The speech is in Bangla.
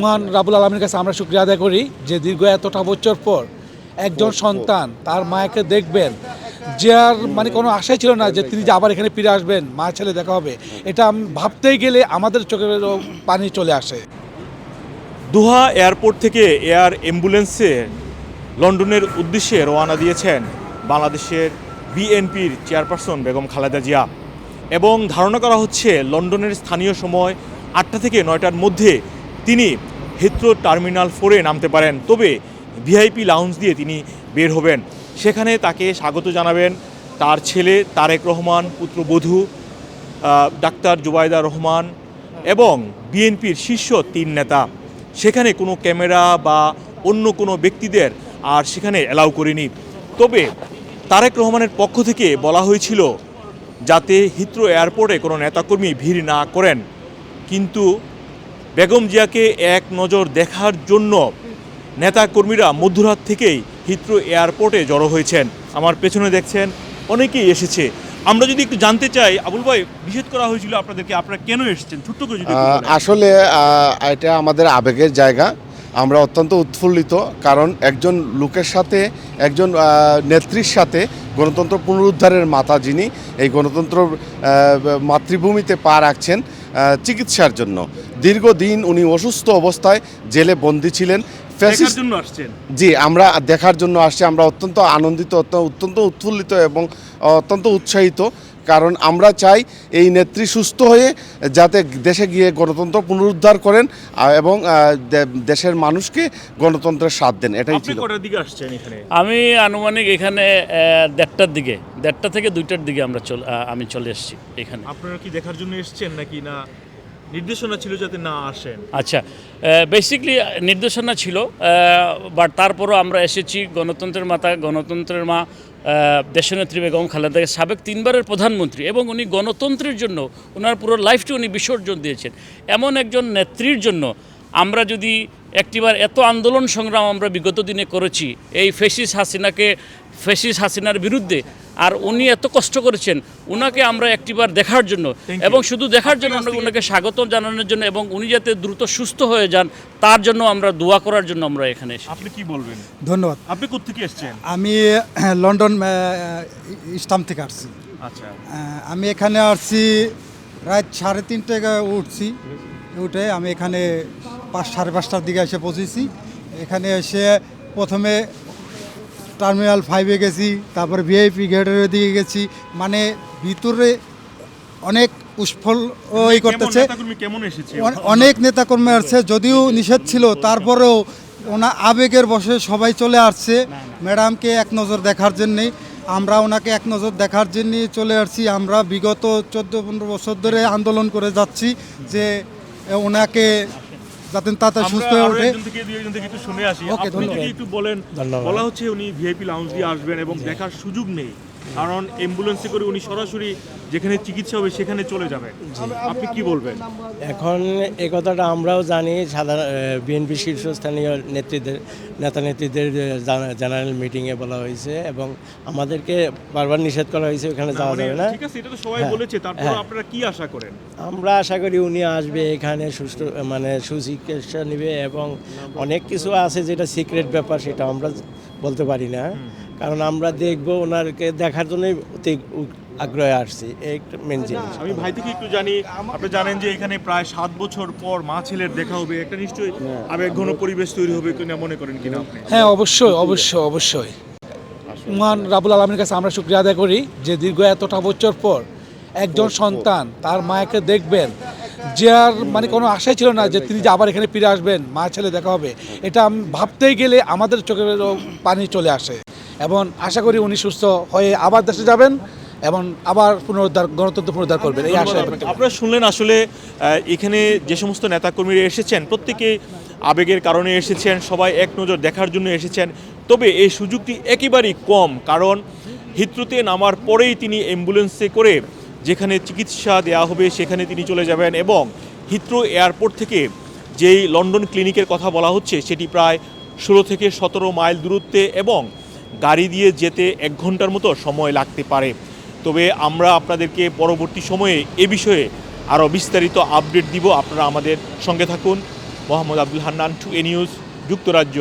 মহান রাবুল আলমীর কাছে আমরা শুক্রিয়া আদায় করি যে দীর্ঘ এতটা বছর পর একজন সন্তান তার মাকে দেখবেন। যে আর মানে কোনো আশাই ছিল না যে তিনি যে আবার এখানে ফিরে আসবেন মা ছেলে দেখা হবে। এটা ভাবতেই গেলে আমাদের চোখের পানি চলে আসে। দোহা এয়ারপোর্ট থেকে এয়ার অ্যাম্বুলেন্সে লন্ডনের উদ্দেশ্যে রওনা দিয়েছেন বাংলাদেশের বিএনপির চেয়ারপারসন বেগম খালেদা জিয়া। এবং ধারণা করা হচ্ছে লন্ডনের স্থানীয় সময় আটটা থেকে নয়টার মধ্যে তিনি হিথ্রো টার্মিনাল ফোরে নামতে পারেন, তবে ভিআইপি লাউঞ্জ দিয়ে তিনি বের হবেন। সেখানে তাকে স্বাগত জানাবেন তার ছেলে তারেক রহমান পুত্রবধূ ডাক্তার জুবাইদা রহমান এবং বিএনপির শীর্ষ তিন নেতা। সেখানে কোনো ক্যামেরা বা অন্য কোনো ব্যক্তিদের আর সেখানে অ্যালাউ করেনি। তবে তারেক রহমানের পক্ষ থেকে বলা হয়েছিল যাতে হিত্রো এয়ারপোর্টে কোনো নেতাকর্মী ভিড় না করেন। কিন্তু বেগম জিয়াকে এক নজর দেখার জন্য নেতাকর্মীরা মধ্যরাত থেকেই হিথ্রো এয়ারপোর্টে জড়ো হয়েছেন। আমার পেছনে দেখছেন অনেকেই এসেছে। আমরা যদি একটু জানতে চাই আবুল ভাই নিষেধ করা হয়েছিল আপনাদেরকে আপনারা কেন এসেছেন? ছোট্ট করে। আসলে এটা আমাদের আবেগের জায়গা। আমরা অত্যন্ত উৎফুল্লিত কারণ একজন লোকের সাথে একজন নেত্রীর সাথে গণতন্ত্র পুনরুদ্ধারের মাতা যিনি এই গণতন্ত্র মাতৃভূমিতে পা রাখছেন চিকিৎসার জন্য। দীর্ঘদিন উনি অসুস্থ অবস্থায় জেলে বন্দী ছিলেন। দেখার জন্য আসছেন। জি আমরা দেখার জন্য আসছি। আমরা অত্যন্ত আনন্দিত অত্যন্ত উৎফুল্লিত এবং অত্যন্ত উৎসাহিত। কারণ আমরা চাই এই নেত্রী সুস্থ হয়ে যাতে দেশে গিয়ে গণতন্ত্র পুনরুদ্ধার করেন এবং দেশের মানুষকে গণতন্ত্রের স্বাদ দেন এটাই ছিল। দিকে আসছেন এখানে? আমি আনুমানিক এখানে দেড়টার দিকে দেড়টা থেকে দুইটার দিকে আমরা চলে আমি চলে এসেছি এখানে। আপনারা কি দেখার জন্য এসছেন নাকি না? নির্দেশনা ছিল যাতে না আসেন। আচ্ছা বেসিকলি নির্দেশনা ছিল বাট তারপরও আমরা এসেছি, গণতন্ত্রের মাতা, গণতন্ত্রের মা দেশনেত্রী বেগম খালেদা সাবেক তিনবারের প্রধানমন্ত্রী এবং উনি গণতন্ত্রের জন্য ওনার পুরো লাইফটি উনি বিসর্জন দিয়েছেন। এমন একজন নেত্রীর জন্য আমরা যদি একটিবার এত আন্দোলন সংগ্রাম আমরা বিগত দিনে করেছি, এই ফেসিস হাসিনাকে ফেসিস হাসিনার বিরুদ্ধে। আর উনি এত কষ্ট করেছেন উনাকে আমরা একটিবার দেখার জন্য। এবং শুধু দেখার জন্য আমরা ওনাকে স্বাগত জানানোর জন্য এবং উনি যাতে দ্রুত সুস্থ হয়ে যান তার জন্য আমরা দোয়া করার জন্য আমরা এখানে এসেছি। আপনি কি বলবেন? ধন্যবাদ। আপনি কোথেকে এসেছেন? আমি লন্ডন ইস্টাম থেকে আসছি। আচ্ছা। আমি এখানে আসছি রাত সাড়ে তিনটে উঠছি। উঠে আমি এখানে পাঁচ সাড়ে পাঁচটার দিকে এসে পৌঁছেছি। এখানে এসে প্রথমে টার্মিনাল ফাইভে গেছি তারপর ভিআইপি গেটের দিকে গেছি। মানে ভিতরে অনেক উৎফল ওই করতেছে। অনেক নেতাকর্মী আসছে যদিও নিষেধ ছিল তারপরেও ওনা আবেগের বসে সবাই চলে আসছে। ম্যাডামকে এক নজর দেখার জন্যে আমরা ওনাকে এক নজর দেখার জন্য চলে আসছি। আমরা বিগত চোদ্দ পনেরো বছর ধরে আন্দোলন করে যাচ্ছি যে ওনাকে যাতে তাড়াতাড়ি সুস্থ হয়ে ওঠে। থেকে দুই একজন থেকে একটু শুনে আসি। আপনি যদি ধন্যবাদ। একটু বলেন বলা হচ্ছে উনি ভিআইপি লাউঞ্জ দিয়ে আসবেন এবং দেখার সুযোগ নেই। কারণ অ্যাম্বুলেন্সে করে উনি সরাসরি যেখানে চিকিৎসা হবে সেখানে চলে যাবে। আপনি কি বলবেন? এখন এ কথাটা আমরাও জানি সাধারণ বিএনপি শীর্ষস্থানীয় নেতৃত্বের নেতা নেত্রীদের জেনারেল মিটিংয়ে বলা হয়েছে এবং আমাদেরকে বারবার নিষেধ করা হয়েছে ওখানে যাওয়া মানে যাবে না। ঠিক আছে এটা তো সবাই হ্যাঁ, বলেছে তারপর হ্যাঁ। আপনারা কি আশা করেন? আমরা আশা করি উনি আসবে এখানে সুস্থ মানে সুচিকিৎসা নেবে এবং অনেক কিছু আছে যেটা সিক্রেট ব্যাপার সেটা আমরা বলতে পারি না। কারণ আমরা দেখব ওনারকে দেখার জন্যই আগ্রহে আসছি এই একটা মেন জিনিস। আমি ভাই থেকে একটু জানি আপনি জানেন যে এখানে প্রায় সাত বছর পর মা ছেলের দেখা হবে একটা নিশ্চয়ই আবেগ ঘন পরিবেশ তৈরি হবে কিনা মনে করেন কিনা আপনি? হ্যাঁ অবশ্যই অবশ্যই অবশ্যই। মহান রাবুল আলমীর কাছে আমরা শুক্রিয়া আদায় করি যে দীর্ঘ এতটা বছর পর একজন সন্তান তার মাকে দেখবেন। যে আর মানে কোনো আশাই ছিল না যে তিনি যে আবার এখানে ফিরে আসবেন মা ছেলে দেখা হবে। এটা আম- ভাবতেই গেলে আমাদের চোখের পানি চলে আসে। এবং আশা করি উনি সুস্থ হয়ে আবার দেশে যাবেন। এবং আবার পুনরুদ্ধার গণতন্ত্র পুনরুদ্ধার করবেন এই আশা আপনারা শুনলেন আসলে এখানে যে সমস্ত নেতাকর্মীরা এসেছেন প্রত্যেকে আবেগের কারণে এসেছেন সবাই এক নজর দেখার জন্য এসেছেন। তবে এই সুযোগটি একেবারেই কম কারণ হিত্রুতে নামার পরেই তিনি অ্যাম্বুলেন্সে করে যেখানে চিকিৎসা দেওয়া হবে সেখানে তিনি চলে যাবেন এবং হিথ্রো এয়ারপোর্ট থেকে যেই লন্ডন ক্লিনিকের কথা বলা হচ্ছে সেটি প্রায় ষোলো থেকে সতেরো মাইল দূরত্বে এবং গাড়ি দিয়ে যেতে এক ঘণ্টার মতো সময় লাগতে পারে। তবে আমরা আপনাদেরকে পরবর্তী সময়ে এ বিষয়ে আরও বিস্তারিত আপডেট দিব। আপনারা আমাদের সঙ্গে থাকুন। Mohammad Abdul Hannan, to A news, যুক্তরাজ্য।